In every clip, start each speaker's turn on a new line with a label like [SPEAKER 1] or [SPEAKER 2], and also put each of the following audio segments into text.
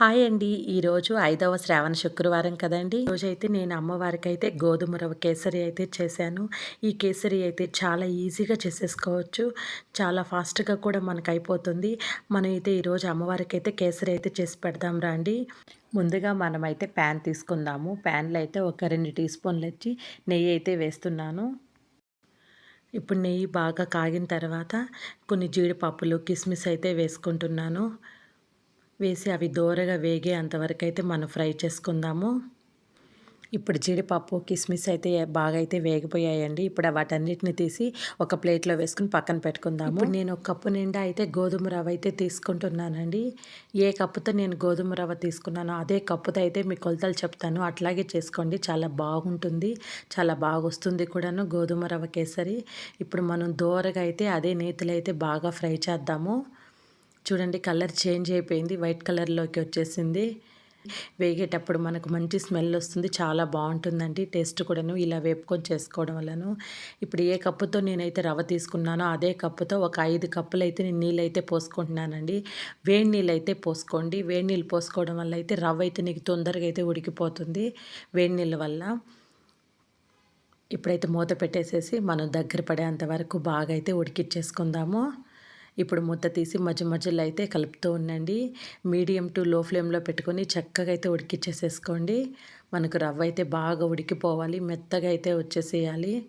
[SPEAKER 1] Hi అండి. ఈరోజు ఐదవ శ్రావణ శుక్రవారం కదండి. ఈరోజు అయితే నేను అమ్మవారికి అయితే గోధుమ రవ్వ కేసరి అయితే చేశాను. ఈ కేసరి అయితే చాలా ఈజీగా చేసేసుకోవచ్చు. చాలా ఫాస్ట్గా కూడా మనకు అయిపోతుంది మనం అయితే ఈరోజు అమ్మవారికి అయితే కేసరి అయితే చేసి పెడదాం రండి. ముందుగా మనమైతే ప్యాన్ తీసుకుందాము. ప్యాన్లో అయితే ఒక రెండు టీ స్పూన్లు వచ్చి నెయ్యి అయితే వేస్తున్నాను. ఇప్పుడు నెయ్యి బాగా కాగిన తర్వాత కొన్ని జీడిపప్పులు కిస్మిస్ అయితే వేసుకుంటున్నాను. వేసి అవి దోరగా వేగే అంతవరకు అయితే మనం ఫ్రై చేసుకుందాము. ఇప్పుడు జీడిపప్పు కిస్మిస్ అయితే బాగా అయితే వేగిపోయాయండి. ఇప్పుడు వాటన్నిటిని తీసి ఒక ప్లేట్లో వేసుకుని పక్కన పెట్టుకుందాము. నేను ఒక కప్పు నిండా అయితే గోధుమ రవ్వ అయితే తీసుకుంటున్నానండి. ఏ కప్పుతో నేను గోధుమ రవ్వ తీసుకున్నానో అదే కప్పుతో అయితే మీ కొలతలు చెప్తాను. అట్లాగే చేసుకోండి. చాలా బాగుంటుంది. చాలా బాగా వస్తుంది కూడాను గోధుమ రవ్వ కేసరి. ఇప్పుడు మనం దోరగా అయితే అదే నేతిలో అయితే బాగా ఫ్రై చేద్దాము. చూడండి కలర్ చేంజ్ అయిపోయింది. వైట్ కలర్లోకి వచ్చేసింది. వేగేటప్పుడు మనకు మంచి స్మెల్ వస్తుంది. చాలా బాగుంటుందండి. టేస్ట్ కూడాను ఇలా వేపుకొని చేసుకోవడం వలన ఇప్పుడు ఏ కప్పుతో నేనైతే రవ్వ తీసుకున్నానో అదే కప్పుతో ఒక ఐదు కప్పులు అయితే నేను నీళ్ళు అయితే పోసుకుంటున్నానండి. వేడి నీళ్ళు అయితే పోసుకోండి. వేడి నీళ్ళు పోసుకోవడం వల్ల అయితే రవ్వ అయితే నీకు తొందరగా అయితే ఉడికిపోతుంది. వేడి నీళ్ళ వల్ల ఇప్పుడైతే మూత పెట్టేసేసి మనం దగ్గర పడేంత వరకు బాగా అయితే ఉడికిచ్చేసుకుందాము. ఇప్పుడు ముద్ద తీసి మధ్య మధ్యలో అయితే కలుపుతూ ఉండండి. మీడియం టు లో ఫ్లేమ్లో పెట్టుకొని చక్కగా అయితే ఉడికిచ్చేసేసుకోండి. మనకు రవ్వ అయితే బాగా ఉడికిపోవాలి. మెత్తగా అయితే వచ్చేసేయాలి.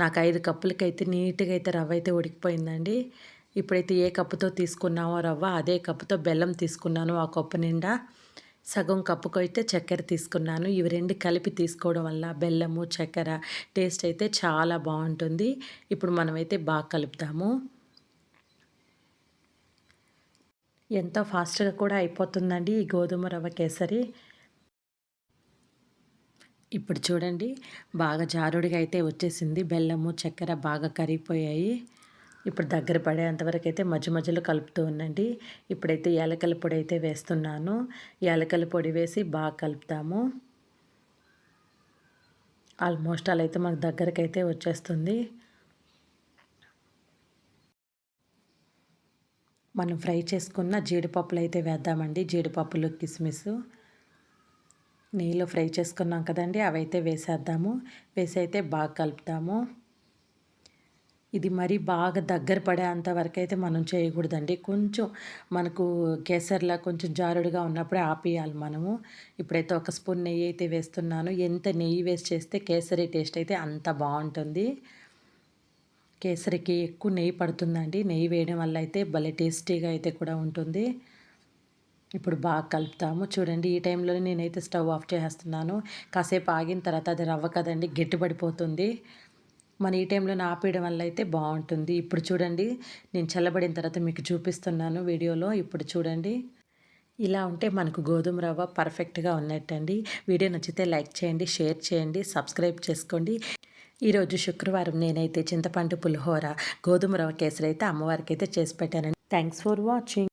[SPEAKER 1] నాకు ఐదు కప్పులకైతే నీట్గా అయితే రవ్వ అయితే ఉడికిపోయిందండి. ఇప్పుడైతే ఏ కప్పుతో తీసుకున్నామో రవ్వ అదే కప్పుతో బెల్లం తీసుకున్నాను ఆ కప్పు నిండా. సగం కప్పుకు అయితే చక్కెర తీసుకున్నాను. ఇవి రెండు కలిపి తీసుకోవడం వల్ల బెల్లము చక్కెర టేస్ట్ అయితే చాలా బాగుంటుంది. ఇప్పుడు మనమైతే బాగా కలుపుతాము. ఎంతో ఫాస్ట్గా కూడా అయిపోతుందండి ఈ గోధుమ రవ్వ కేసరి. ఇప్పుడు చూడండి బాగా జారుడిగా అయితే వచ్చేసింది. బెల్లము చక్కెర బాగా కరిగిపోయాయి. ఇప్పుడు దగ్గర పడేంతవరకు అయితే మధ్య మధ్యలో కలుపుతూ ఉండండి. ఇప్పుడైతే యాలకల పొడి అయితే వేస్తున్నాను. యాలకల పొడి వేసి బాగా కలుపుతాము. ఆల్మోస్ట్ అలా అయితే మాకు దగ్గరకైతే వచ్చేస్తుంది. మనం ఫ్రై చేసుకున్న జీడిపప్పులు అయితే వేద్దామండి. జీడిపప్పులు కిస్మిస్ నెయ్యిలో ఫ్రై చేసుకున్నాం కదండి అవి అయితే వేసేద్దాము. వేసి అయితే బాగా కలుపుతాము. ఇది మరీ బాగా దగ్గర పడేంత వరకు అయితే మనం చేయకూడదండి. కొంచెం మనకు కేసర్లా కొంచెం జారుడుగా ఉన్నప్పుడే ఆపేయాలి మనము. ఇప్పుడైతే ఒక స్పూన్ నెయ్యి అయితే వేస్తున్నాను. ఎంత నెయ్యి వేసి చేస్తే కేసరి టేస్ట్ అయితే అంత బాగుంటుంది. కేసరికి ఎక్కువ నెయ్యి పడుతుందండి. నెయ్యి వేయడం వల్ల అయితే భలే టేస్టీగా అయితే కూడా ఉంటుంది. ఇప్పుడు బాగా కలుపుతాము. చూడండి ఈ టైంలో నేనైతే స్టవ్ ఆఫ్ చేసేస్తున్నాను. కాసేపు ఆగిన తర్వాత అది రవ్వ కదండి గట్టిపడిపోతుంది. మన ఈ టైంలో ఆపేయడం వల్ల అయితే బాగుంటుంది. ఇప్పుడు చూడండి నేను చల్లబడిన తర్వాత మీకు చూపిస్తున్నాను వీడియోలో. ఇప్పుడు చూడండి. ఇలా ఉంటే మనకు గోధుమ రవ్వ పర్ఫెక్ట్గా ఉన్నట్టండి. వీడియో నచ్చితే లైక్ చేయండి షేర్ చేయండి సబ్స్క్రైబ్ చేసుకోండి. ఈరోజు శుక్రవారం నేనైతే చింతపండు పులిహోర గోధుమ రవ కేసరి అయితే అమ్మవారికి అయితే చేసి పెట్టానండి. Thanks for watching